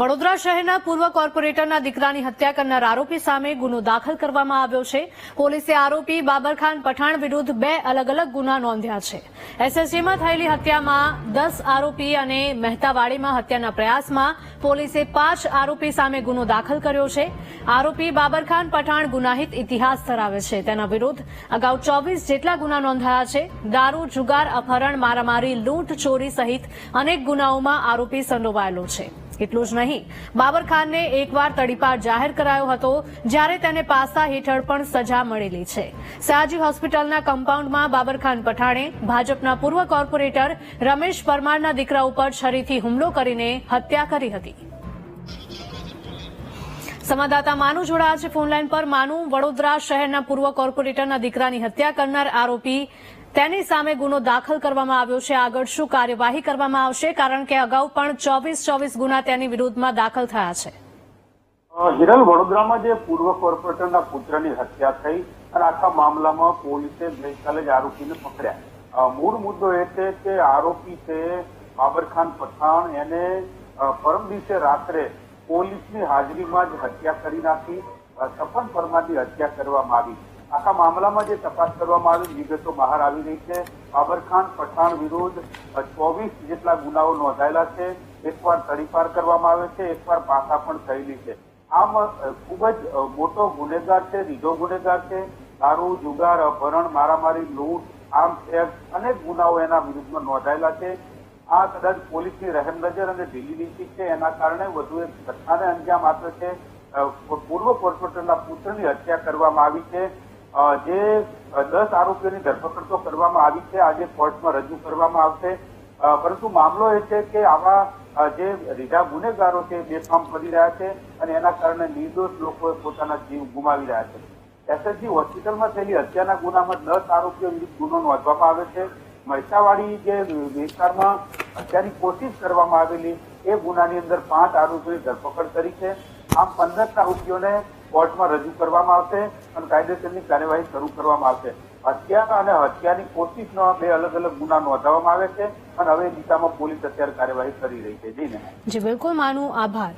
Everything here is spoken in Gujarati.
વડોદરા શહેરના પૂર્વ કોર્પોરેટરના દીકરાની હત્યા કરનાર આરોપી સામે ગુનો દાખલ કરવામાં આવ્યો છે. પોલીસે આરોપી બાબરખાન પઠાણ વિરુદ્ધ બે અલગ અલગ ગુના નોંધ્યા છે. એસએસજીમાં થયેલી હત્યામાં દસ આરોપી અને મહેતાવાડીમાં હત્યાના પ્રયાસમાં પોલીસે પાંચ આરોપી સામે ગુનો દાખલ કર્યો છે. આરોપી બાબરખાન પઠાણ ગુનાહિત ઇતિહાસ ધરાવે છે. તેના વિરુદ્ધ અગાઉ ચોવીસ જેટલા ગુના નોંધાયા છે. દારૂ, જુગાર, અપહરણ, મારામારી, લૂંટ, ચોરી સહિત અનેક ગુનાઓમાં આરોપી સંડોવાયેલો છે. એટલું જ નહીં. બાબર એકવાર તડીપાર જાહેર કરાયો હતો, જ્યારે તેને પાસા હેઠળ પણ સજા મળેલી છે. સયાજી હોસ્પિટલના કમ્પાઉન્ડમાં બાબર ખાન પઠાણે ભાજપના પૂર્વ કોર્પોરેટર રમેશ પરમારના દીકરા ઉપર છરીથી હુમલો કરીને હત્યા કરી હતી. સંવાદદાતા માનુ જોડાયા છે ફોનલાઈન પર. માનુ, વડોદરા શહેરના પૂર્વ કોર્પોરેટરના દીકરાની હત્યા કરનાર આરોપી તેની સામે ગુનો દાખલ કરવામાં આવ્યો છે. આગળ શું કાર્યવાહી કરવામાં આવશે? કારણ કે અગાઉ પણ ચોવીસ ચોવીસ ગુના તેની વિરુદ્ધમાં દાખલ થયા છે. હિરલ, વડોદરામાં જે પૂર્વ કોર્પોરેટરના પુત્રની હત્યા થઈ અને આખા મામલામાં પોલીસે ગઈકાલે જ આરોપીને પકડ્યા. મૂળ મુદ્દો એ છે કે આરોપી છે બાબરખાન પઠાણ. એને પરમ દિવસે રાત્રે પોલીસની હાજરીમાં જ હત્યા કરી નાખી સપન પરમારની હત્યા કરવામાં આવી. આખા મામલામાં જે તપાસ કરવામાં આવી, વિગતો બહાર આવી રહી છે. બાબરખાન પઠાણ વિરુદ્ધ ચોવીસ જેટલા ગુનાઓ નોંધાયેલા છે. એકવાર તડીપાર કરવામાં આવે છે, એકવાર પાછા પણ થયેલી છે. આમ ખૂબ જ મોટો ગુનેગાર છે રીઢો ગુનેગાર છે. દારૂ, જુગાર, અપહરણ, મારામારી, લૂંટ, આમ એક્ટ અનેક ગુનાઓ એના વિરુદ્ધમાં નોંધાયેલા છે. આ કદાચ પોલીસની રહેમ નજર અને ઢીલી નીતિ છે, એના કારણે વધુ એક ઘટનાને અંજામ આપે છે. પૂર્વ કોર્પોરેટરના પુત્રની હત્યા કરવામાં આવી છે. જે દસ આરોપીઓની ધરપકડ તો કરવામાં આવી છે, આજે કોર્ટમાં રજૂ કરવામાં આવશે. પરંતુ મામલો એ છે કે આવા જે રીઢા ગુનેગારો છે બેફામ કરી રહ્યા છે અને એના કારણે નિર્દોષ લોકો પોતાના જીવ ગુમાવી રહ્યા છે. એસએસજી હોસ્પિટલમાં થયેલી હત્યાના ગુનામાં દસ આરોપીઓ વિરુદ્ધ ગુનો નોંધવામાં આવે છે. મહેસાવાડી જે વિસ્તારમાં હત્યાની કોશિશ કરવામાં આવેલી એ ગુનાની અંદર પાંચ આરોપીઓની ધરપકડ કરી છે. આમ પંદર આરોપીઓને કોર્ટમાં રજૂ કરવામાં આવશે અને કાયદેસરની કાર્યવાહી શરૂ કરવામાં આવશે. હત્યા અને હત્યાની કોશિશનો બે અલગ અલગ ગુના નોંધવામાં આવે છે અને હવે દિશામાં પોલીસ અત્યારે કાર્યવાહી કરી રહી છે. જી જી, બિલકુલ માનું આભાર.